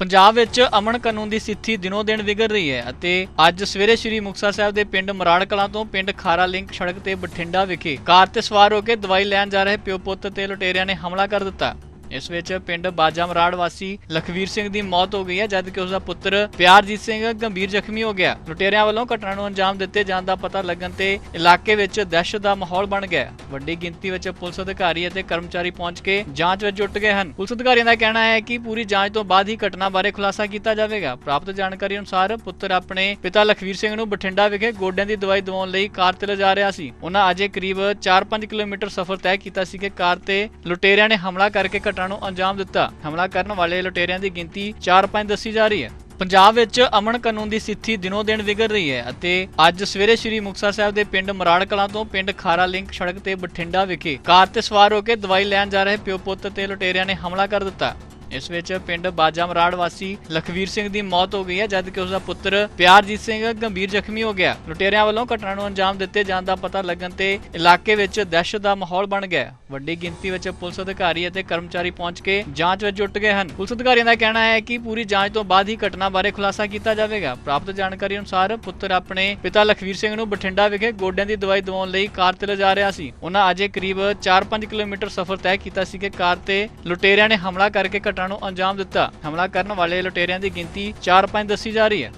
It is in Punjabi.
ਪੰਜਾਬ ਵਿੱਚ ਅਮਨ ਕਾਨੂੰਨ ਦੀ ਸਥਿਤੀ ਦਿਨੋ ਦਿਨ ਵਿਗੜ ਰਹੀ ਹੈ ਅਤੇ ਅੱਜ ਸਵੇਰੇ ਸ੍ਰੀ ਮੁਕਤਸਰ ਸਾਹਿਬ ਦੇ ਪਿੰਡ ਮਰਾੜ ਕਲਾਂ ਤੋਂ ਪਿੰਡ ਖਾਰਾ ਲਿੰਕ ਸੜਕ ਤੇ ਬਠਿੰਡਾ ਵਿਖੇ ਕਾਰ ਤੇ ਸਵਾਰ ਹੋ ਕੇ ਦਵਾਈ ਲੈਣ ਜਾ ਰਹੇ ਪਿਓ ਪੁੱਤ ਤੇ ਲੁਟੇਰਿਆਂ ਨੇ ਹਮਲਾ ਕਰ ਦਿੱਤਾ। ਇਸ ਵਿੱਚ ਪਿੰਡ ਬਾਜਾ ਮਰਾੜ ਵਾਸੀ ਲਖਵੀਰ ਸਿੰਘ ਦੀ ਮੌਤ ਹੋ ਗਈ ਹੈ, ਜਦਕਿ ਉਸ ਦਾ ਪੁੱਤਰ ਪਿਆਰਜੀਤ ਸਿੰਘ ਗੰਭੀਰ ਜ਼ਖਮੀ ਹੋ ਗਿਆ। ਲੁਟੇਰਿਆਂ ਵੱਲੋਂ ਘਟਨਾ ਨੂੰ ਅੰਜਾਮ ਦਿੱਤੇ ਜਾਣ ਦਾ ਪਤਾ ਲੱਗਣ ਤੇ ਇਲਾਕੇ ਵਿੱਚ ਦਹਿਸ਼ਤ ਦਾ ਮਾਹੌਲ ਬਣ ਗਿਆ। ਵੱਡੀ ਗਿਣਤੀ ਵਿੱਚ ਪੁਲਿਸ ਅਧਿਕਾਰੀ ਅਤੇ ਕਰਮਚਾਰੀ ਪਹੁੰਚ ਕੇ ਜਾਂਚ ਵਿੱਚ ਜੁਟ ਗਏ ਹਨ। ਪੁਲਿਸ ਅਧਿਕਾਰੀਆਂ ਦਾ ਕਹਿਣਾ ਹੈ ਕਿ ਪੂਰੀ ਜਾਂਚ ਤੋਂ ਬਾਅਦ ਹੀ ਘਟਨਾ ਬਾਰੇ ਖੁਲਾਸਾ ਕੀਤਾ ਜਾਵੇਗਾ। ਪ੍ਰਾਪਤ ਜਾਣਕਾਰੀ ਅਨੁਸਾਰ ਪੁੱਤਰ ਆਪਣੇ ਪਿਤਾ ਲਖਵੀਰ ਸਿੰਘ ਨੂੰ ਬਠਿੰਡਾ ਵਿਖੇ ਗੋਡਿਆਂ ਦੀ ਦਵਾਈ ਦਿਵਾਉਣ ਲਈ ਕਾਰ ਤੇ ਲਿਜਾ ਰਿਹਾ ਸੀ। ਉਹਨਾਂ ਅਜੇ ਕਰੀਬ 4-5 ਕਿਲੋਮੀਟਰ ਸਫ਼ਰ ਤੈਅ ਕੀਤਾ ਸੀ ਕਿ ਕਾਰ ਤੇ ਲੁਟੇਰਿਆਂ ਨੇ ਹਮਲਾ ਕਰਕੇ ਘਟਨਾ ਨੂੰ ਅੰਜਾਮ ਦਿੱਤਾ। ਹਮਲਾ ਕਰਨ ਵਾਲੇ ਲੁਟੇਰਿਆਂ ਦੀ ਗਿਣਤੀ 4-5 ਦੱਸੀ ਜਾ ਰਹੀ ਹੈ। ਪੰਜਾਬ ਵਿੱਚ ਅਮਨ ਕਾਨੂੰਨ ਦੀ ਸਥਿਤੀ ਦਿਨੋ ਦਿਨ ਵਿਗੜ ਰਹੀ ਹੈ ਅਤੇ ਅੱਜ ਸਵੇਰੇ ਸ੍ਰੀ ਮੁਕਤਸਰ ਸਾਹਿਬ ਦੇ ਪਿੰਡ ਮਰਾੜ ਕਲਾਂ ਤੋਂ ਪਿੰਡ ਖਾਰਾ ਲਿੰਕ ਸੜਕ ਤੇ ਬਠਿੰਡਾ ਵਿਖੇ ਕਾਰ ਤੇ ਸਵਾਰ ਹੋ ਕੇ ਦਵਾਈ ਲੈਣ ਜਾ ਰਹੇ ਪਿਓ ਪੁੱਤ ਤੇ ਲੁਟੇਰਿਆਂ ਨੇ ਹਮਲਾ ਕਰ ਦਿੱਤਾ। ਇਸ ਵਿੱਚ ਪਿੰਡ ਬਾਜਾ ਮਰਾੜ ਵਾਸੀ ਲਖਵੀਰ ਸਿੰਘ ਦੀ ਮੌਤ ਹੋ ਗਈ ਹੈ, ਜਦਕਿ ਉਸ ਦਾ ਪੁੱਤਰ ਪਿਆਰਜੀਤ ਸਿੰਘ ਗੰਭੀਰ ਜ਼ਖਮੀ ਹੋ ਗਿਆ। ਲੁਟੇਰਿਆਂ ਵੱਲੋਂ ਘਟਨਾ ਨੂੰ ਅੰਜਾਮ ਦਿੱਤੇ ਜਾਣ ਦਾ ਪਤਾ ਲੱਗਣ ਤੇ ਇਲਾਕੇ ਵਿੱਚ ਦਹਿਸ਼ਤ ਦਾ ਮਾਹੌਲ ਬਣ ਗਿਆ। ਵੱਡੀ ਗਿਣਤੀ ਵਿੱਚ ਪੁਲਿਸ ਅਧਿਕਾਰੀ ਅਤੇ ਕਰਮਚਾਰੀ ਪਹੁੰਚ ਕੇ ਜਾਂਚ ਵਿੱਚ ਜੁਟ ਗਏ ਹਨ। ਪੁਲਿਸ ਅਧਿਕਾਰੀਆਂ ਦਾ ਕਹਿਣਾ ਹੈ ਕਿ ਪੂਰੀ ਜਾਂਚ ਤੋਂ ਬਾਅਦ ਹੀ ਘਟਨਾ ਬਾਰੇ ਖੁਲਾਸਾ ਕੀਤਾ ਜਾਵੇਗਾ। ਪ੍ਰਾਪਤ ਜਾਣਕਾਰੀ ਅਨੁਸਾਰ ਪੁੱਤਰ ਆਪਣੇ ਪਿਤਾ ਲਖਵੀਰ ਸਿੰਘ ਨੂੰ ਬਠਿੰਡਾ ਵਿਖੇ ਗੋਡਿਆਂ ਦੀ ਦਵਾਈ ਦਿਵਾਉਣ ਲਈ ਕਾਰ ਤੇ ਲਿਜਾ ਰਿਹਾ ਸੀ। ਉਹਨਾਂ ਅਜੇ ਕਰੀਬ 4-5 ਕਿਲੋਮੀਟਰ ਸਫ਼ਰ ਤੈਅ ਕੀਤਾ ਸੀ ਕਿ ਕਾਰ ਤੇ ਲੁਟੇਰਿਆਂ ਨੇ ਹਮਲਾ ਕਰਕੇ ਘਟਨਾ ਨੂੰ ਅੰਜਾਮ ਦਿੱਤਾ। ਹਮਲਾ ਕਰਨ ਵਾਲੇ ਲੁਟੇਰਿਆਂ ਦੀ ਗਿਣਤੀ 4-5 ਦੱਸੀ ਜਾ ਰਹੀ ਹੈ।